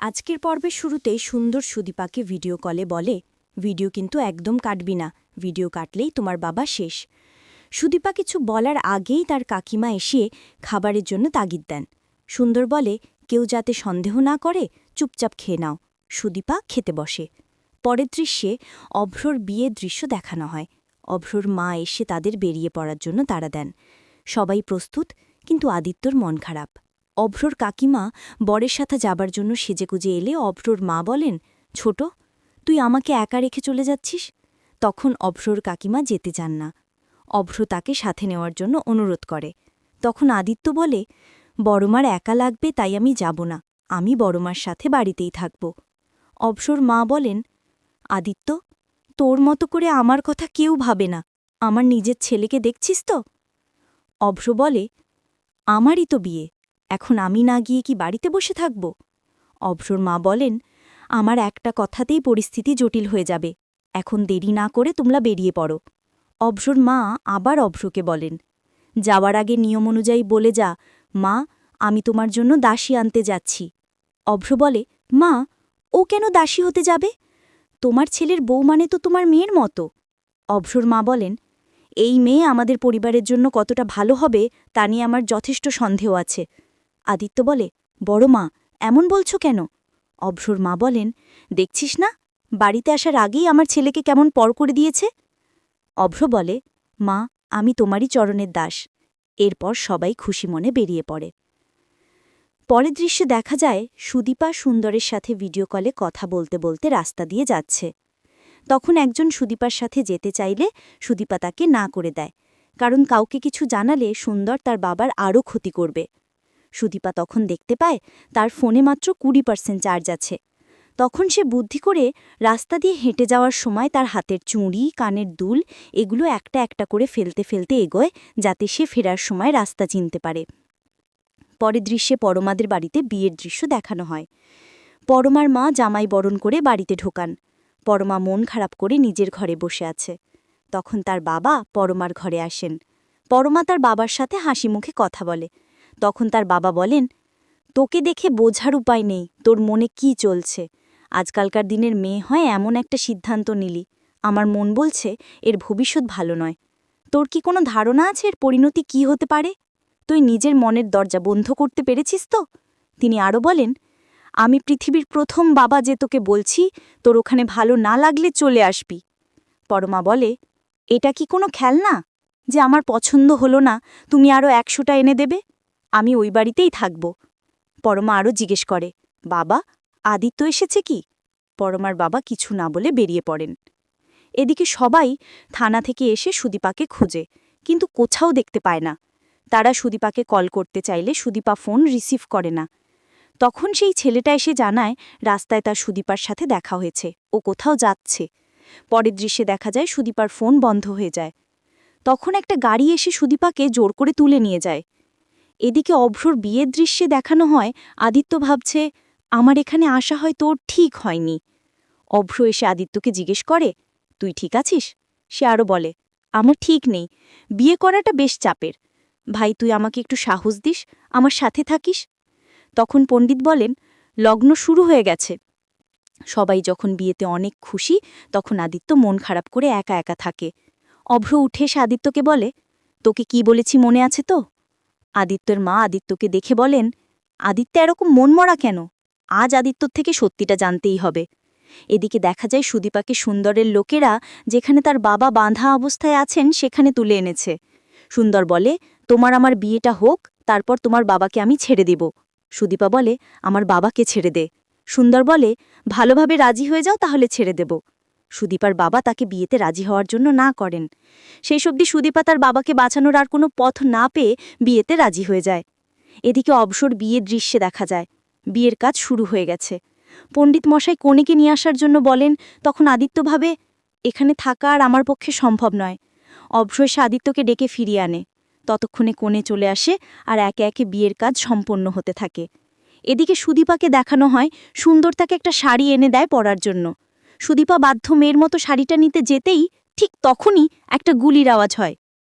আজকের পর্বের শুরুতেই সুন্দর সুদীপাকে ভিডিও কলে বলে, ভিডিও কিন্তু একদম কাটবি না, ভিডিও কাটলেই তোমার বাবা শেষ। সুদীপা কিছু বলার আগেই তার কাকিমা এসে খাবারের জন্য তাগিদ দেন। সুন্দর বলে, কেউ যাতে সন্দেহ না করে, চুপচাপ খেয়ে নাও। সুদীপা খেতে বসে। পরের দৃশ্যে অভ্রর বিয়ের দৃশ্য দেখানো হয়। অভ্রর মা এসে তাদের বেরিয়ে পড়ার জন্য তাড়া দেন। সবাই প্রস্তুত, কিন্তু আদিত্যর মন খারাপ। অভ্রর কাকিমা বরের সাথে যাবার জন্য সেজেগুজে এলে অভ্রর মা বলেন, ছোট, তুই আমাকে একা রেখে চলে যাচ্ছিস? তখন অভ্রর কাকিমা যেতে চান না। অভ্র তাকে সাথে নেওয়ার জন্য অনুরোধ করে। তখন আদিত্য বলে, বড়মার একা লাগবে, তাই আমি যাব না। আমি বড়মার সাথে বাড়িতেই থাকব। অভ্রর মা বলেন, আদিত্য, তোর মতো করে আমার কথা কেউ ভাবে না। আমার নিজের ছেলেকে দেখছিস তো? অভ্র বলে, আমারই তো বিয়ে। এখন আমি না গিয়ে কি বাড়িতে বসে থাকব? অভ্রর মা বলেন, আমার একটা কথাতেই পরিস্থিতি জটিল হয়ে যাবে। এখন দেরি না করে তোমরা বেরিয়ে পড়ো। অভ্রর মা আবার অভ্রকে বলেন, যাওয়ার আগে নিয়ম অনুযায়ী বলে যা। মা, আমি তোমার জন্য দাসী আনতে যাচ্ছি। অভ্র বলে, মা, ও কেন দাসী হতে যাবে? তোমার ছেলের বউ মানে তো তোমার মেয়ের মতো। অভ্রর মা বলেন, এই মেয়ে আমাদের পরিবারের জন্য কতটা ভালো হবে তা নিয়ে আমার যথেষ্ট সন্দেহ আছে। আদিত্য বলে, বড় মা, এমন বলছো কেন? অভ্রর মা বলেন, দেখছিস না, বাড়িতে আসার আগেই আমার ছেলেকে কেমন পর করে দিয়েছে? অভ্র বলে, মা, আমি তোমারই চরণের দাস। এরপর সবাই খুশি মনে বেরিয়ে পড়ে। পরের দৃশ্যে দেখা যায়, সুদীপা সুন্দরের সাথে ভিডিও কলে কথা বলতে বলতে রাস্তা দিয়ে যাচ্ছে। তখন একজন সুদীপার সাথে যেতে চাইলে সুদীপা তাকে না করে দেয়, কারণ কাউকে কিছু জানালে সুন্দর তার বাবার আরও ক্ষতি করবে। সুদীপা তখন দেখতে পায় তার ফোনে মাত্র কুড়ি পার্সেন্ট চার্জ আছে। তখন সে বুদ্ধি করে রাস্তা দিয়ে হেঁটে যাওয়ার সময় তার হাতের চুঁড়ি, কানের দুল এগুলো একটা একটা করে ফেলতে ফেলতে এগোয় যাতে সে ফেরার সময় রাস্তা চিনতে পারে। পরের দৃশ্যে পরমাদের বাড়িতে বিয়ের দৃশ্য দেখানো হয়। পরমার মা জামাই বরণ করে বাড়িতে ঢোকান। পরমা মন খারাপ করে নিজের ঘরে বসে আছে। তখন তার বাবা পরমার ঘরে আসেন। পরমা তার বাবার সাথে হাসি মুখে কথা বলে। তখন তার বাবা বলেন, তোকে দেখে বোঝার উপায় নেই, তোর মনে কি চলছে? আজকালকার দিনের মেয়ে হয় এমন একটা সিদ্ধান্ত নিলি। আমার মন বলছে, এর ভবিষ্যৎ ভালো নয়। তোর কি কোনো ধারণা আছে এর পরিণতি কি হতে পারে? তুই নিজের মনের দরজা বন্ধ করতে পেরেছিস তো? তিনি আরও বলেন, আমি পৃথিবীর প্রথম বাবা যে তোকে বলছি, তোর ওখানে ভালো না লাগলে চলে আসবি। পরমা বলে, এটা কি কোনো খেলনা? যে আমার পছন্দ হলো না, তুমি আরও একশোটা এনে দেবে? আমি ওই বাড়িতেই থাকব। পরমা আরও জিজ্ঞেস করে, বাবা, আদিত্য এসেছে কি? পরমার বাবা কিছু না বলে বেরিয়ে পড়েন। এদিকে সবাই থানা থেকে এসে সুদীপাকে খোঁজে, কিন্তু কোথাও দেখতে পায় না। তারা সুদীপাকে কল করতে চাইলে সুদীপা ফোন রিসিভ করে না। তখন সেই ছেলেটা এসে জানায়, রাস্তায় তার সুদীপার সাথে দেখা হয়েছে, ও কোথাও যাচ্ছে। পরের দৃশ্যে দেখা যায় সুদীপার ফোন বন্ধ হয়ে যায়। তখন একটা গাড়ি এসে সুদীপাকে জোর করে তুলে নিয়ে যায়। এদিকে অভ্রর বিয়ের দৃশ্যে দেখানো হয়, আদিত্য ভাবছে, আমার এখানে আসা হয়তো ওর ঠিক হয়নি। অভ্র এসে আদিত্যকে জিজ্ঞেস করে, তুই ঠিক আছিস? সে আরও বলে, আমার ঠিক নেই। বিয়ে করাটা বেশ চাপের। ভাই, তুই আমাকে একটু সাহস দিস, আমার সাথে থাকিস? তখন পণ্ডিত বলেন, লগ্ন শুরু হয়ে গেছে। সবাই যখন বিয়েতে অনেক খুশি, তখন আদিত্য মন খারাপ করে একা একা থাকে। অভ্র উঠে এসে আদিত্যকে বলে, তোকে কি বলেছি মনে আছে তো? আদিত্যের মা আদিত্যকে দেখে বলেন, আদিত্য এরকম মনমরা কেন? আজ আদিত্যর থেকে সত্যিটা জানতেই হবে। এদিকে দেখা যায় সুদীপাকে সুন্দরের লোকেরা যেখানে তার বাবা বাঁধা অবস্থায় আছেন সেখানে তুলে এনেছে। সুন্দর বলে, তোমার আমার বিয়েটা হোক, তারপর তোমার বাবাকে আমি ছেড়ে দেব। সুদীপা বলে, আমার বাবাকে ছেড়ে দে। সুন্দর বলে, ভালোভাবে রাজি হয়ে যাও তাহলে ছেড়ে দেব। সুদীপার বাবা তাকে বিয়েতে রাজি হওয়ার জন্য না করেন। সেই সবদি সুদীপা তার বাবাকে বাঁচানোর আর কোনো পথ না পেয়ে বিয়েতে রাজি হয়ে যায়। এদিকে অবসর বিয়ের দৃশ্যে দেখা যায়। বিয়ের কাজ শুরু হয়ে গেছে। পণ্ডিত মশাই কনেকে নিয়ে আসার জন্য বলেন, তখন আদিত্য ভাবে এখানে থাকা আর আমার পক্ষে সম্ভব নয়। অভ্র সে আদিত্যকে ডেকে ফিরিয়ে আনে। ততক্ষণে কোণে চলে আসে আর একে একে বিয়ের কাজ সম্পন্ন হতে থাকে। এদিকে সুদীপাকে দেখানো হয়, সুন্দর তাকে একটা শাড়ি এনে দেয় পরার জন্য। সুদীপা বাধ্য মেয়ের মতো শাড়িটা নিতে যেতেই ঠিক তখনই একটা গুলির আওয়াজ হয়।